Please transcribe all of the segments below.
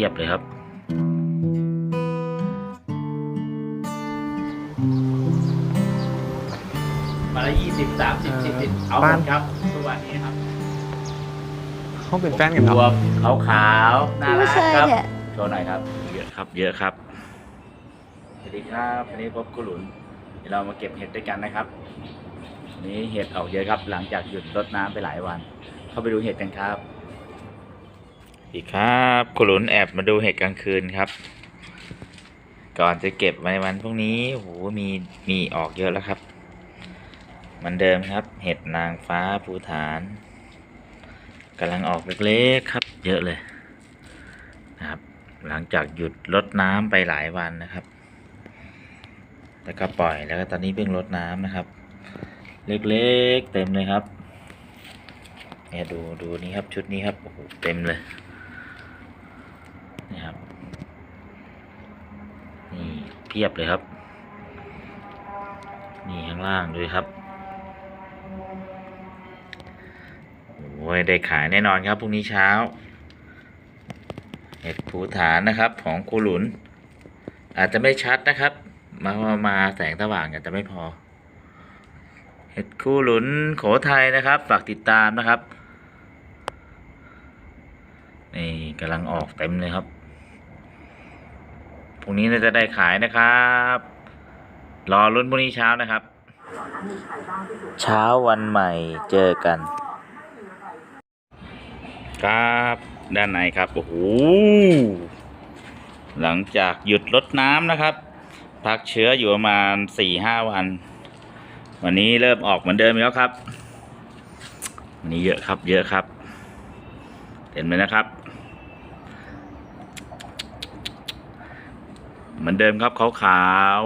พียบเลยครับ มาละยี่สิบสามสิบสี่สิบเอาหมบ้านดครับทุกวันนี้ครับเขาเป็นแฟนกันเหรรอวมขาวขาวๆน่ารัไม่กใช่ครับเนี่ยโชว์หน่อยครับ เยอะครับ เยอะครับ สวัสดีครับวันนี้พบกุหลุนเดี๋ยวเรามาเก็บเห็ดด้วยกันนะครับวันนี้เห็ดออกเยอะครับ หลังจากหยุดรดน้ำไปหลายวัน เข้าไปดูเห็ดกันครับ อีกครับกุหลุนแอบมาดูเห็ดกลางคืนครับ ก่อนจะเก็บในวันพรุ่งนี้โอ้โหมีมีออกเยอะแล้วครับมือนเดิมครับ เห็ดนางฟ้าภูฐานกำลังออกเล็กๆครับ เยอะเลยนะครับ หลังจากหยุดรดน้ำไปหลายวันนะครับ แล้วก็ปล่อยแล้วก็ตอนนี้เพิ่งรดน้ำนะครับ เล็กๆเต็มเลยครับเนี่ยดูดูนี่ครับชุดนี้ครับโอ้โหเต็มเลย นี่ครับนี่เพียบเลยครับ นี่ข้างล่างด้วยครับโอ้ยได้ขายแน่นอนครับพรุ่งนี้เช้าเห็ดผูฐานนะครับของครูหลุน อาจจะไม่ชัดนะครับ มามามาแสงสว่างอาจจะไม่พอ เห็ดครูหลุนโขทัยนะครับ ฝากติดตามนะครับนี่กำลังออกเต็มเลยครับ รุ่งนี้น่าจะได้ขายนะครับ รอรุ่นพรุ่งนี้เช้านะครับ เช้าวันใหม่เจอกัน ครับ ด้านในครับ โอ้โห หลังจากหยุดรดน้ำนะครับ พักเชื้ออยู่ประมาณสี่ห้าวัน วันนี้เริ่มออกเหมือนเดิมแล้วครับวันนี้เยอะครับ เยอะครับ เห็นไหมนะครับ เหมือนเดิมครับขาวขาว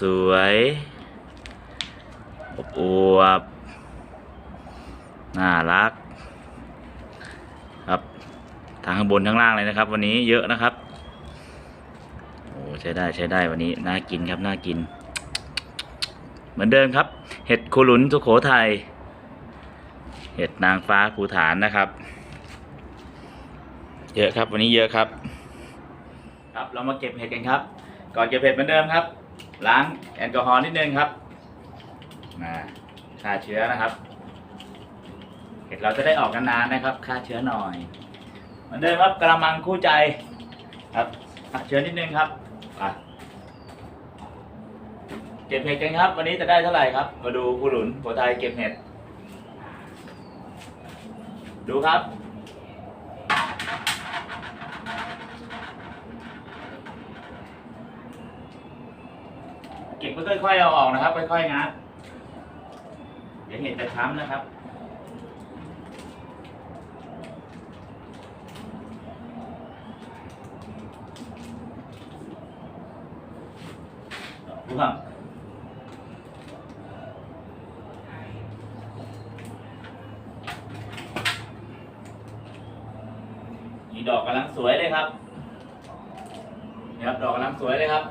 สวยๆอบอวบน่ารัก ครับทางข้างบนข้างล่างเลยนะครับ วันนี้เยอะนะครับโอ้ใช้ได้ใช้ได้วันนี้น่ากินครับน่ากิน เหมือนเดิมครับ เห็ดคูลุนสุโขทัยเห็ดนางฟ้าภูฐานนะครับ เยอะครับวันนี้เยอะครับ ครับเรามาเก็บเห็ดกันครับ ก่อนเก็บเห็ดเหมือนเดิมครับ ล้างแอลกอฮอล์นิดนึงครับมาฆ่าเชื้อนะครับ เห็ดเราจะได้ออกนานๆนะครับฆ่าเชื้อหน่อย เหมือนเดิมครับกระมังคู่ใจครับฆ่าเชื้อนิดนึงครับอะเก็บเห็ดกันครับ วันนี้จะได้เท่าไหร่ครับ มาดูผู้หลุนหัวไทยเก็บเห็ด ดูครับ ก็บค่อยๆเอาออกนะครับ ค่อยๆงัดเดี๋ยวเห็ดจะช้ำนะครับ đúng không นี่ดอกกำลังสวยเลยครับนี่ครับ ดอกกำลังสวยเลยครับ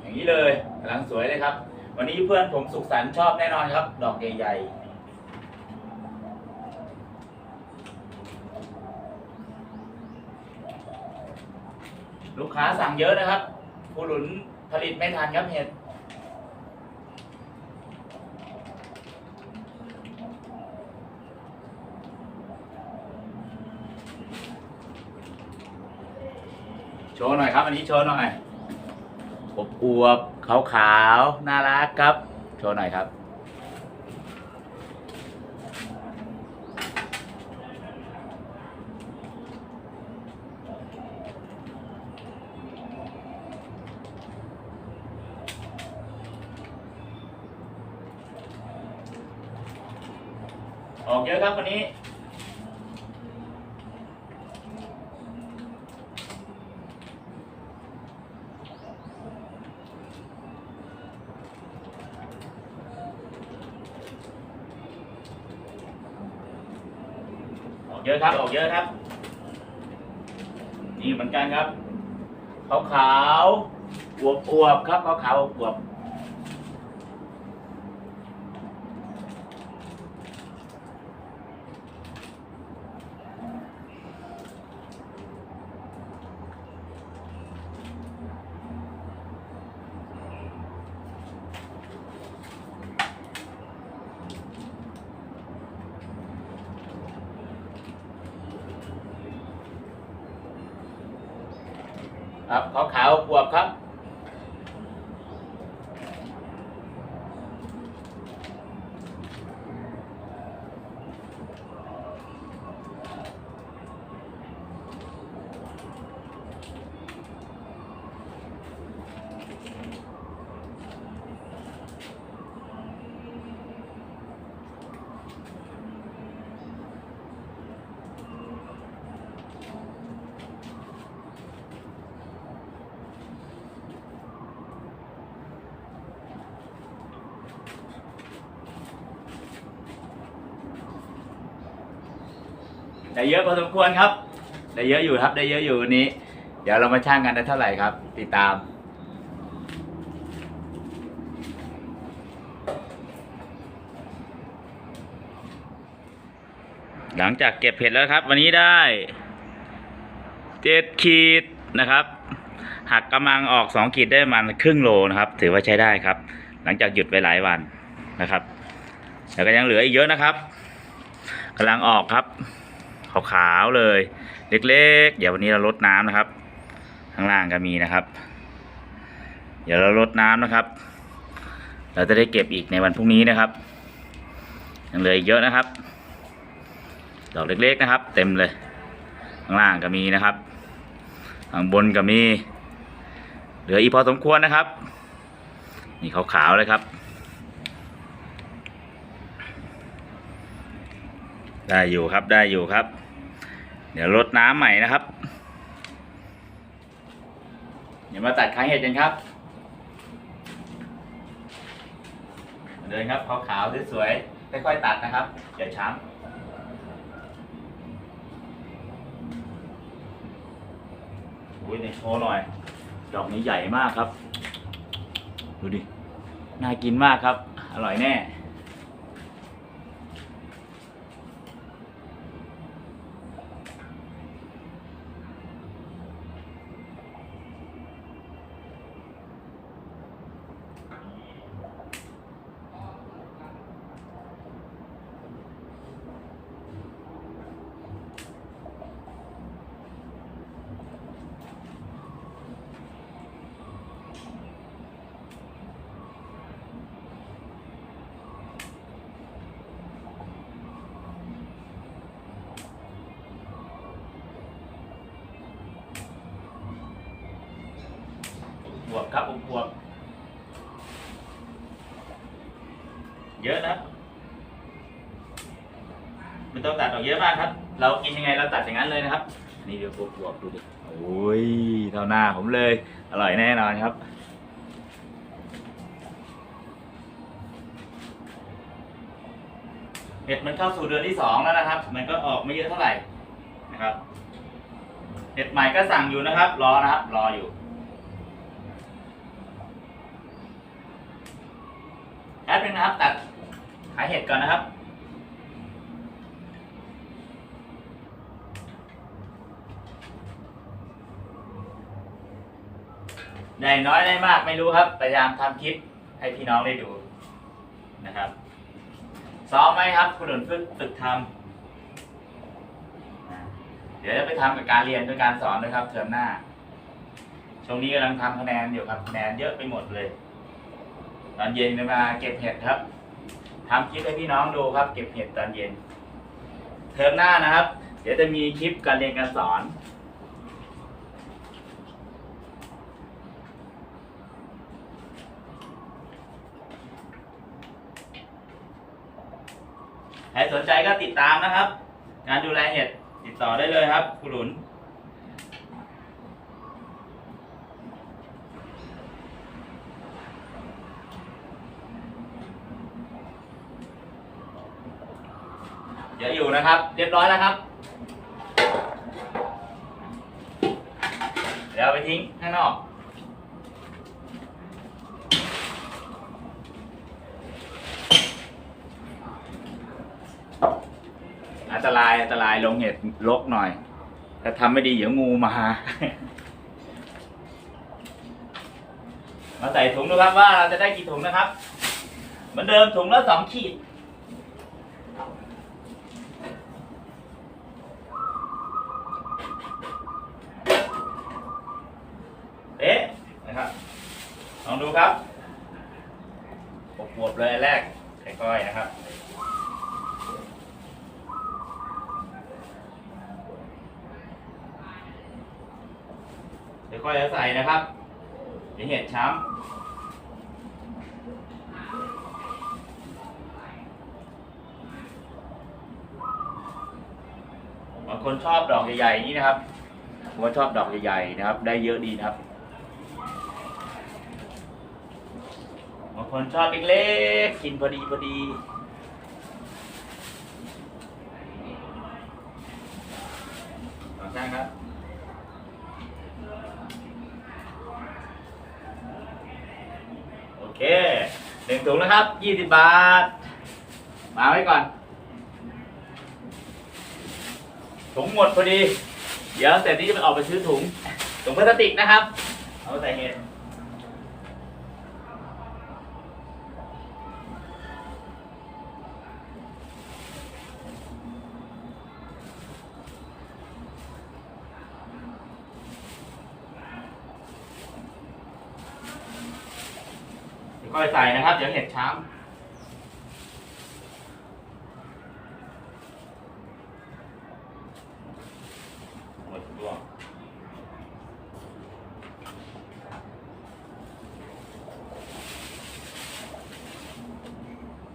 อย่างนี้เลย กำลังสวยเลยครับ วันนี้เพื่อนผมสุขสันต์ชอบแน่นอนครับ ดอกใหญ่ๆลูกค้าสั่งเยอะนะครับผู้หลุนผลิตไม่ทันครับเห็ด โชว์หน่อยครับ อันนี้โชว์หน่อยอบอวบ ขาวๆน่ารักครับ โชว์หน่อยครับ ออกเยอะครับวันนี้ ออกเยอะครับ ออกเยอะครับ นี่เหมือนกันครับขาวขาวๆอวบอวบๆครับขาวขาวๆอวบ ครับขาวขาวๆอวบครับ ได้เยอะพอสมควรครับ ได้เยอะอยู่ครับได้เยอะอยู่วันนี้ เดี๋ยวเรามาช่างกันได้เท่าไหร่ครับ ติดตามหลังจากเก็บเห็ดแล้วครับ วันนี้ได้เจ็ดขีดนะครับหักกำลังออกสองขีดได้มาณครึ่งโลนะครับ ถือว่าใช้ได้ครับ หลังจากหยุดไปหลายวันนะครับแต่ก็ยังเหลืออีกเยอะนะครับกำลังออกครับ ขาวๆเลย เล็ก ๆ เดี๋ยววันนี้เราลดน้ำนะครับ ข้างล่างก็มีนะครับ เดี๋ยวเราลดน้ำนะครับ เราจะได้เก็บอีกในวันพรุ่งนี้นะครับยังเหลืออีกเยอะนะครับ ดอกเล็กๆนะครับ เต็มเลย ข้างล่างก็มีนะครับ ข้างบนก็มี เหลืออีกพอสมควรนะครับ นี่ขาวๆเลยครับ ได้อยู่ครับได้อยู่ครับ เดี๋ยวลดน้ำใหม่นะครับ เดี๋ยวมาตัดขาเห็ดกันครับ เดินครับขาวๆสวยๆค่อยๆตัดนะครับอย่าช้ำอุ้ยในโชว์หน่อย ดอกนี้ใหญ่มากครับ ดูดิ น่ากินมากครับ อร่อยแน่ ครับบวบเยอะนะไม่ต้องตัดออกเยอะมากครับ เรากินยังไงเราตัดอย่างนั้นเลยนะครับ นี่เดี๋ยวบวบบวบดูดิโอ้ยเท่าหน้าผมเลย อร่อยแน่นอนครับเห็ดมันเข้าสู่เดือนที่สองแล้วนะครับ มันก็ออกไม่เยอะเท่าไหร่นะครับ เห็ดใหม่ก็สั่งอยู่นะครับ รอนะครับ รออยู่ แอดเป็นงนะครับ ตัดขายเห็ดก่อนนะครับ ได้น้อยได้มากไม่รู้ครับ พยายามทำคลิปให้พี่น้องได้ดูนะครับซ้อมไหมครับ คุณหนุนฝึกฝึกทำเดี๋ยวจะไปทำกับการเรียนด้วยการสอนด้วยครับเทอมหน้าช่วงนี้กำลังทำคะแนนอยู่ครับคะแนนเยอะไปหมดเลย ตอนเย็นจะมาเก็บเห็ดครับทำคลิปให้พี่น้องดูครับ เก็บเห็ดตอนเย็น เทอมหน้านะครับ เดี๋ยวจะมีคลิปการเรียนการสอน ใครสนใจก็ติดตามนะครับ การดูแลเห็ดติดต่อได้เลยครับคุณหลุน เดี๋ยวอยู่นะครับ เรียบร้อยแล้วครับ เดี๋ยวเอาไปทิ้งข้างนอก อันตรายอันตรายลงเห็ดลกหน่อยถ้าทำไม่ดีเดี๋ยวงูมา มาใส่ถุงดูครับว่าเราจะได้กี่ถุงนะครับ เหมือนเดิมถุงละสองขีด ดูครับปวบๆเลยแรกค่อยๆนะครับค่อยๆใส่นะครับเดี๋ยวเห็ดช้ำบางคนชอบดอกใหญ่ๆนี้นะครับผมว่าชอบดอกใหญ่ๆนะครับ ได้เยอะดีนะครับ บาง คนชอบเล็กๆกินพอดีพอดีลองช่างครับโอเคหนึ่งถุงนะครับยี่สิบบาท มาไว้ก่อนถุงหมดพอดี เดี๋ยวเสร็จนี้จะไปออกไปซื้อถุงถุงพลาสติกนะครับ เอาไปใส่เห็ด ใส่นะครับ เดี๋ยวเห็ดช้ำหมดตัว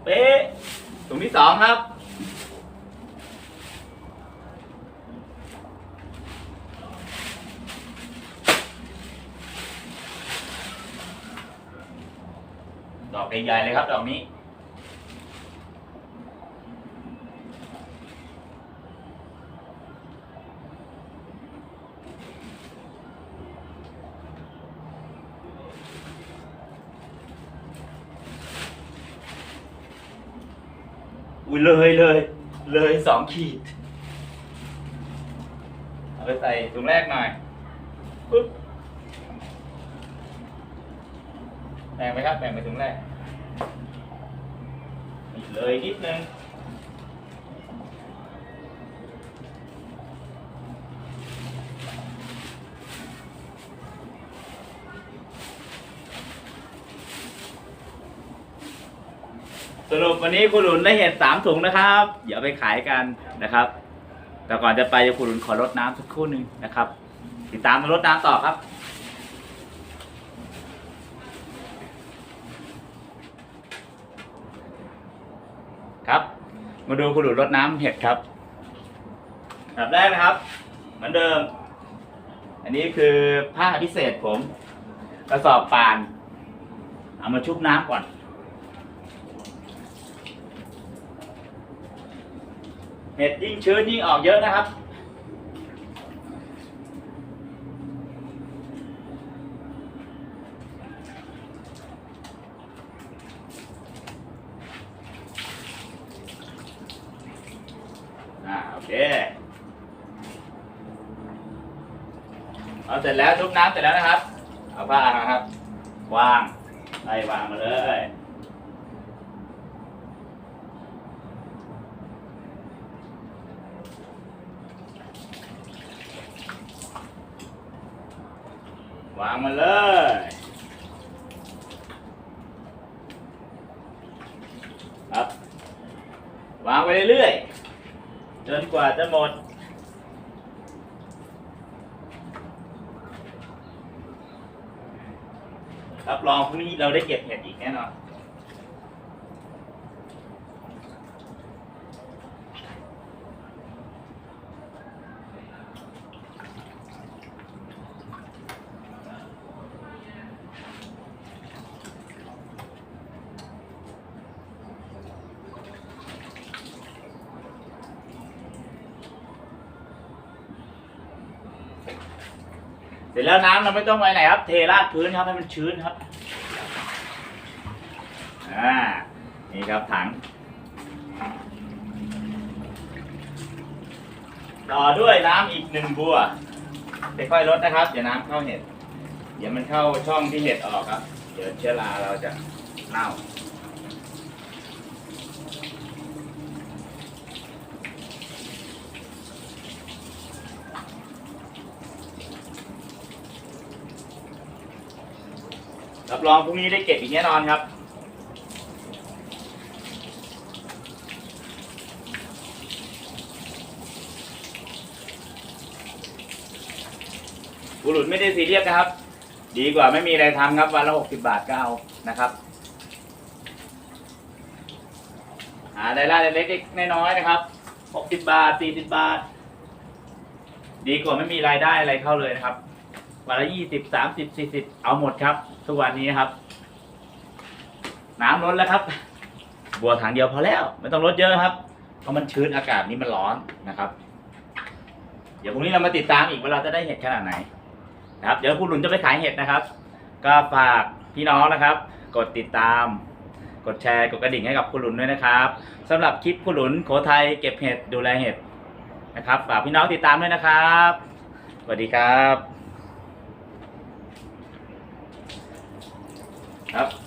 เป๊ะถุงที่สองครับ ใหญ่ๆเลยครับดอกนี้ อุ้ยเลยเลยเลยสองขีด เอาไปใส่ถุงแรกหน่อยปึ๊บแบ่งไหมครับแบ่งไปถุงแรก ยนิดนึงสรุปวันนี้คุณหลุนได้เห็ดสามถุงนะครับเดี๋ยวไปขายกันนะครับ แต่ก่อนจะไปจะคุณหลุนขอรดน้ำสักครู่หนึ่งนะครับ ติดตามมารดน้ำต่อครับ มาดูคุณหลุนรดน้ำเห็ดครับแบบแรกนะครับ เหมือนเดิม อันนี้คือผ้าพิเศษผมกระสอบปาน เอามาชุบน้ำก่อน เห็ดยิ่งชื้นยิ่งออกเยอะนะครับ อ่าโอเค เอาเสร็จแล้วชุบ น้ำเสร็จแล้วนะครับ เอาผ้านะครับ วางไล่วางมาเลย วางมาเลย ครับ วางไปเรื่อยๆจนกว่าจะหมด รองพรุ่งนี้เราได้เก็บเห็ดอีกแน่นอนเสร็จแล้วน้ำเราไม่ต้องไปไหนครับ เทราดพื้นครับให้มันชื้นครับ อ่านี่ครับถัง ต่อด้วยน้ำอีกหนึ่งบัวค่อยๆลดนะครับอย่าน้ำเข้าเห็ด เดี๋ยวมันเข้าช่องที่เห็ดออกครับ เดี๋ยวเชื้อราเราจะเน่ารรับรองพรุ่งนี้ได้เก็บอีกแน่นอนครับ บุรุษไม่ได้ซีเรียสนะครับ ดีกว่าไม่มีอะไรทำครับวันละหกสิบาทก็เอานะครับ หารายได้เล็กๆน้อยๆนะครับหกสิบาทสี่สิบาท ดีกว่าไม่มีรายได้อะไรเข้าเลยนะครับวันละยี่สิบสามสิบสี่สิบเอาหมดครับ ทุกวันนี้ครับ น้ำลดแล้วครับ บัวถังเดียวพอแล้ว ไม่ต้องลดเยอะครับ เพราะมันชื้นอากาศนี้มันร้อนนะครับ เดี๋ยวพรุ่งนี้เรามาติดตามอีกว่าเราจะได้เห็ดขนาดไหน นะครับ เดี๋ยวคุณหลุนจะไปขายเห็ดนะครับ ก็ฝากพี่น้องนะครับ กดติดตาม กดแชร์ กดกระดิ่งให้กับคุณหลุนด้วยนะครับสำหรับคลิปคุณหลุนโขไทยเก็บเห็ดดูแลเห็ดนะครับ ฝากพี่น้องติดตามด้วยนะครับสวัสดีครับครับ